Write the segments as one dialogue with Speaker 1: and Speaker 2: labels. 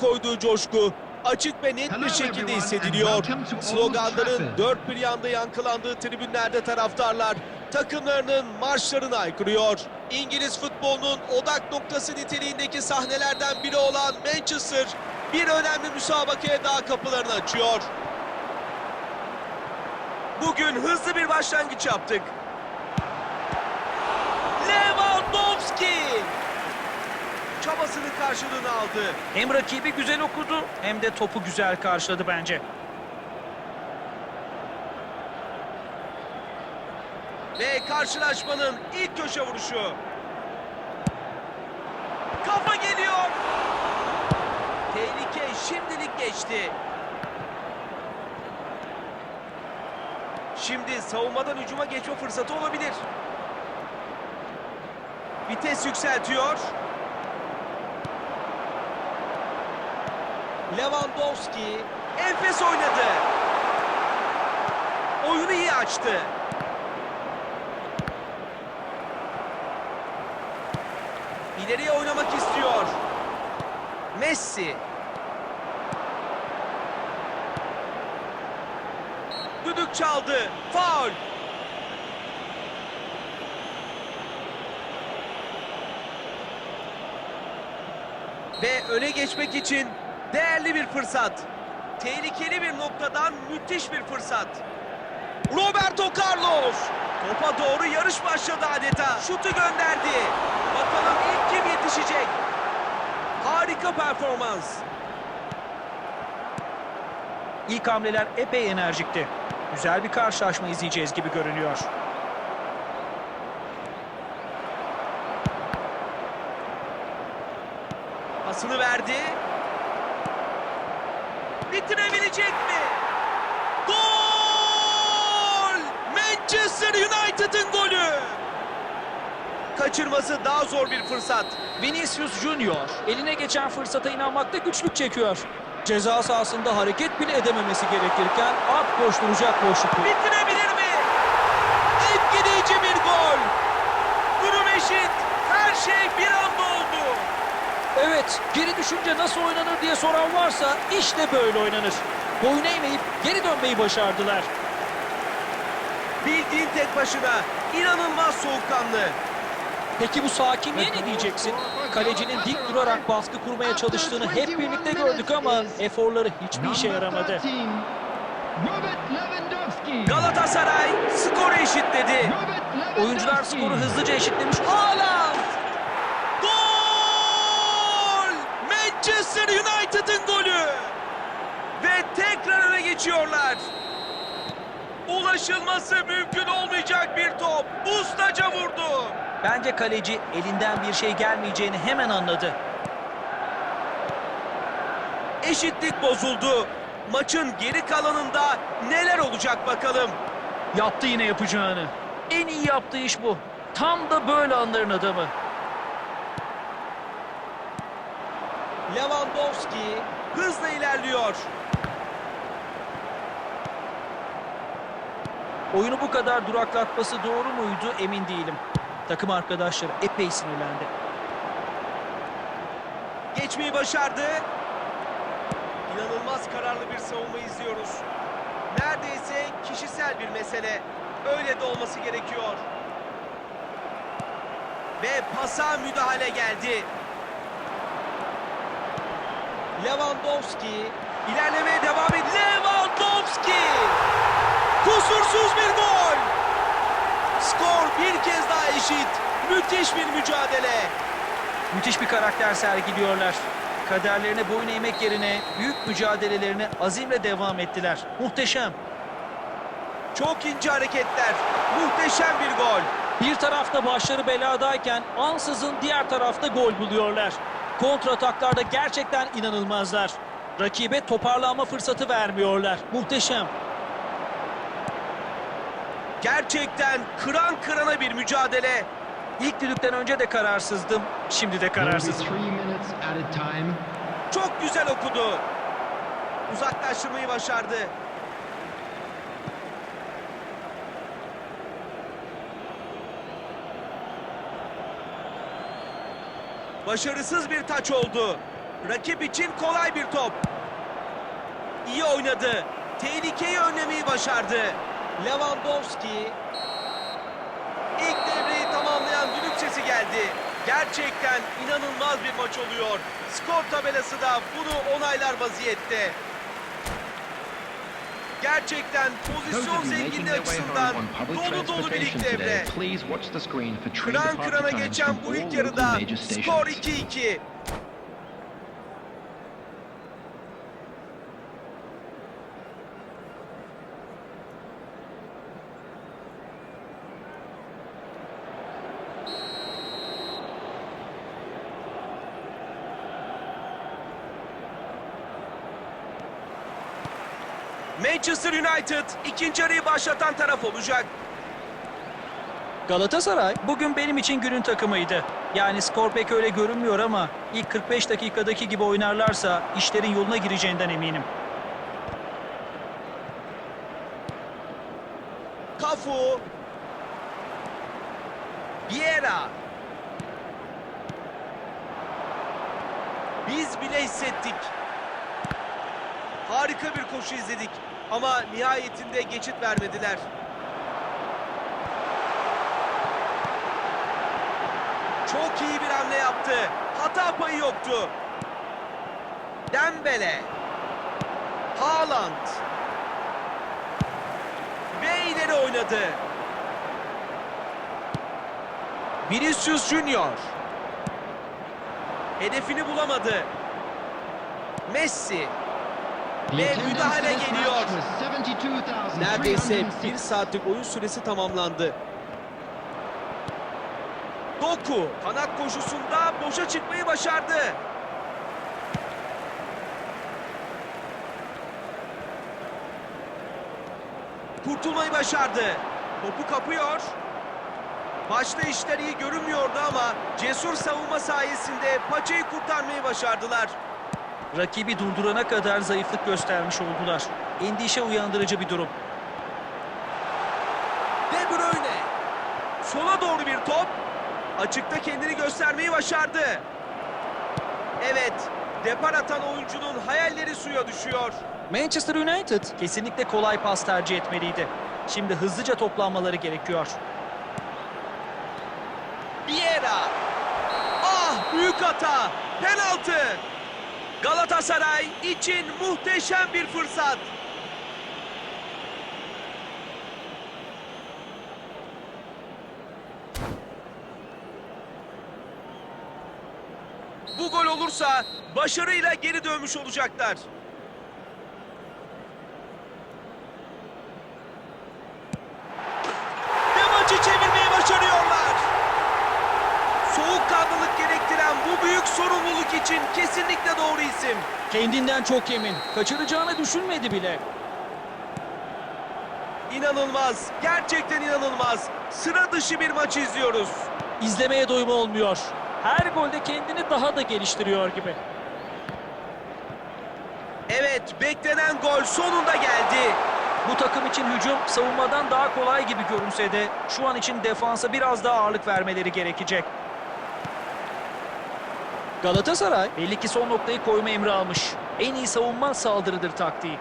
Speaker 1: koyduğu coşku açık ve net bir şekilde hissediliyor. Sloganların dört bir yanda yankılandığı tribünlerde taraftarlar takımlarının marşlarını aykırıyor. İngiliz futbolunun odak noktası niteliğindeki sahnelerden biri olan Manchester bir önemli müsabakaya daha kapılarını açıyor. Bugün hızlı bir başlangıç yaptık. Lewandowski çabasının karşılığını aldı.
Speaker 2: Hem rakibi güzel okudu hem de topu güzel karşıladı bence.
Speaker 1: Ve karşılaşmanın ilk köşe vuruşu. Kafa geliyor. Tehlike şimdilik geçti. Şimdi savunmadan hücuma geçme fırsatı olabilir. Vites yükseltiyor. Lewandowski enfes oynadı. Oyunu iyi açtı. İleriye oynamak istiyor. Messi. Düdük çaldı. Faul. Ve öne geçmek için değerli bir fırsat. Tehlikeli bir noktadan müthiş bir fırsat. Roberto Carlos. Topa doğru yarış başladı adeta. Şutu gönderdi. Bakalım ilk kim yetişecek? Harika performans.
Speaker 2: İlk hamleler epey enerjikti. Güzel bir karşılaşma izleyeceğiz gibi görünüyor.
Speaker 1: Pasını verdi. Bitirebilecek mi? Gol! Manchester United'ın golü. Kaçırması daha zor bir fırsat.
Speaker 2: Vinicius Junior eline geçen fırsata inanmakta güçlük çekiyor. Ceza sahasında hareket bile edememesi gerekirken at koşturacak boşluk. bu.
Speaker 1: Bitirebilir mi? Etkileyici bir gol. Durum eşit. Her şey bir anda oldu.
Speaker 2: Evet, geri düşünce nasıl oynanır diye soran varsa işte böyle oynanır. Boyun eğmeyip geri dönmeyi başardılar.
Speaker 1: Bildiğin tek başına inanılmaz soğukkanlı.
Speaker 2: Peki bu sakinliğe ne diyeceksin? Kalecinin dik durarak baskı kurmaya çalıştığını hep birlikte gördük ama eforları hiçbir işe yaramadı.
Speaker 1: Galatasaray skoru eşitledi.
Speaker 2: Oyuncular skoru hızlıca eşitlemiş. Haaland!
Speaker 1: Gol! Manchester United'ın golü. Ve tekrar öne geçiyorlar. Ulaşılması mümkün olmayacak bir top. Ustaca vurdu.
Speaker 2: Bence kaleci elinden bir şey gelmeyeceğini hemen anladı.
Speaker 1: Eşitlik bozuldu. Maçın geri kalanında neler olacak bakalım.
Speaker 2: Yaptı yine yapacağını. En iyi yaptığı iş bu. Tam da böyle anların adamı.
Speaker 1: Lewandowski hızla ilerliyor.
Speaker 2: Oyunu bu kadar duraklatması doğru muydu emin değilim. Takım arkadaşları epey sinirlendi.
Speaker 1: Geçmeyi başardı. İnanılmaz kararlı bir savunma izliyoruz. Neredeyse kişisel bir mesele. Öyle de olması gerekiyor. Ve pasa müdahale geldi. Lewandowski ilerlemeye devam ediyor. Lewandowski! Kusursuz bir gol! Skor bir kez daha eşit. Müthiş bir mücadele.
Speaker 2: Müthiş bir karakter sergiliyorlar. Kaderlerine boyun eğmek yerine büyük mücadelelerine azimle devam ettiler. Muhteşem.
Speaker 1: Çok ince hareketler. Muhteşem bir gol.
Speaker 2: Bir tarafta başları beladayken ansızın diğer tarafta gol buluyorlar. Kontrataklarda gerçekten inanılmazlar. Rakibe toparlanma fırsatı vermiyorlar. Muhteşem.
Speaker 1: Gerçekten kıran kırana bir mücadele.
Speaker 2: İlk düdükten önce de kararsızdım. Şimdi de kararsızım.
Speaker 1: Çok güzel okudu. Uzaklaştırmayı başardı. Başarısız bir taç oldu. Rakip için kolay bir top. İyi oynadı. Tehlikeyi önlemeyi başardı. Lewandowski ilk devreyi tamamlayan düdük sesi geldi. Gerçekten inanılmaz bir maç oluyor. Skor tabelası da bunu onaylar vaziyette. Gerçekten pozisyon zenginliği açısından dolu dolu bir ilk devre. Kıran kırana geçen bu ilk yarıda skor
Speaker 3: stations.
Speaker 1: 2-2. Manchester United ikinci yarıyı başlatan taraf olacak.
Speaker 2: Galatasaray bugün benim için günün takımıydı. Yani skor pek öyle görünmüyor ama ilk 45 dakikadaki gibi oynarlarsa işlerin yoluna gireceğinden eminim.
Speaker 1: Cafu. Vieira. Biz bile hissettik. Harika bir koşu izledik ama nihayetinde geçit vermediler. Çok iyi bir hamle yaptı. Hata payı yoktu. Dembele. Haaland. Ve ileri oynadı. Vinicius Junior. Hedefini bulamadı. Messi. Ve müdahale geliyor. Neredeyse bir saatlik oyun süresi tamamlandı. Doku kanat koşusunda boşa çıkmayı başardı. Kurtulmayı başardı. Topu kapıyor. Başta işler iyi görünmüyordu ama cesur savunma sayesinde paçayı kurtarmayı başardılar.
Speaker 2: Rakibi durdurana kadar zayıflık göstermiş oldular. Endişe uyandırıcı bir durum.
Speaker 1: De Bruyne. Sola doğru bir top. Açıkta kendini göstermeyi başardı. Evet, depar atan oyuncunun hayalleri suya düşüyor.
Speaker 2: Manchester United kesinlikle kolay pas tercih etmeliydi. Şimdi hızlıca toplanmaları gerekiyor.
Speaker 1: Vieira. Ah büyük hata. Penaltı. Galatasaray için muhteşem bir fırsat. Bu gol olursa başarıyla geri dönmüş olacaklar. Ve maçı çevirmeyi başarıyorlar. Soğukkanlılık gerektiren bu büyük sorumluluk için kesinlikle doğru isim.
Speaker 2: Kendinden çok emin. Kaçıracağını düşünmedi bile.
Speaker 1: İnanılmaz, gerçekten inanılmaz. Sıra dışı bir maç izliyoruz.
Speaker 2: İzlemeye doyum olmuyor. Her golde kendini daha da geliştiriyor gibi.
Speaker 1: Evet, beklenen gol sonunda geldi.
Speaker 2: Bu takım için hücum savunmadan daha kolay gibi görünse de şu an için defansa biraz daha ağırlık vermeleri gerekecek. Galatasaray belli ki son noktayı koyma emri almış. En iyi savunma saldırıdır taktiği.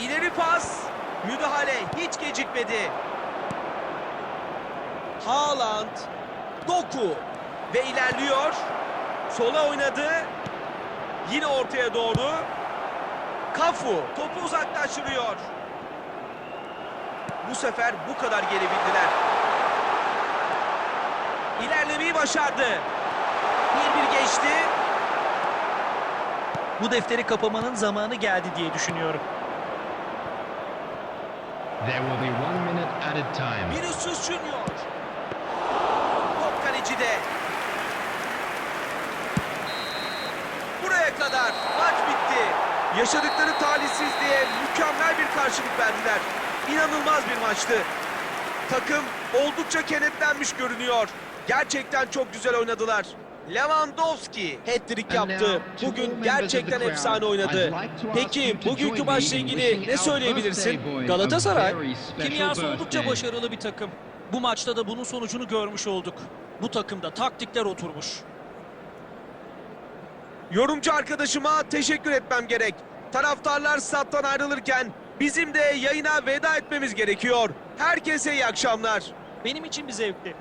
Speaker 1: İleri pas, müdahale hiç gecikmedi. Haaland, Doku ve ilerliyor. Sola oynadı. Yine ortaya doğru. Kafu topu uzaklaştırıyor. Bu sefer bu kadar gelebildiler. İlerlemeyi başardı. Bir bir geçti.
Speaker 2: Bu defteri kapamanın zamanı geldi diye düşünüyorum.
Speaker 4: There will be one minute added time.
Speaker 1: Vinicius Junior. Top kalecide. Buraya kadar maç bitti. Yaşadıkları talihsizliğe mükemmel bir karşılık verdiler. İnanılmaz bir maçtı. Takım oldukça kenetlenmiş görünüyor. Gerçekten çok güzel oynadılar. Lewandowski hat-trick yaptı. Bugün gerçekten efsane oynadı. Peki bugünkü maçla ilgili ne söyleyebilirsin?
Speaker 2: Galatasaray kimyası oldukça başarılı bir takım. Bu maçta da bunun sonucunu görmüş olduk. Bu takımda taktikler oturmuş.
Speaker 1: Yorumcu arkadaşıma teşekkür etmem gerek. Taraftarlar stat'tan ayrılırken bizim de yayına veda etmemiz gerekiyor. Herkese iyi akşamlar.
Speaker 2: Benim için bir zevkti.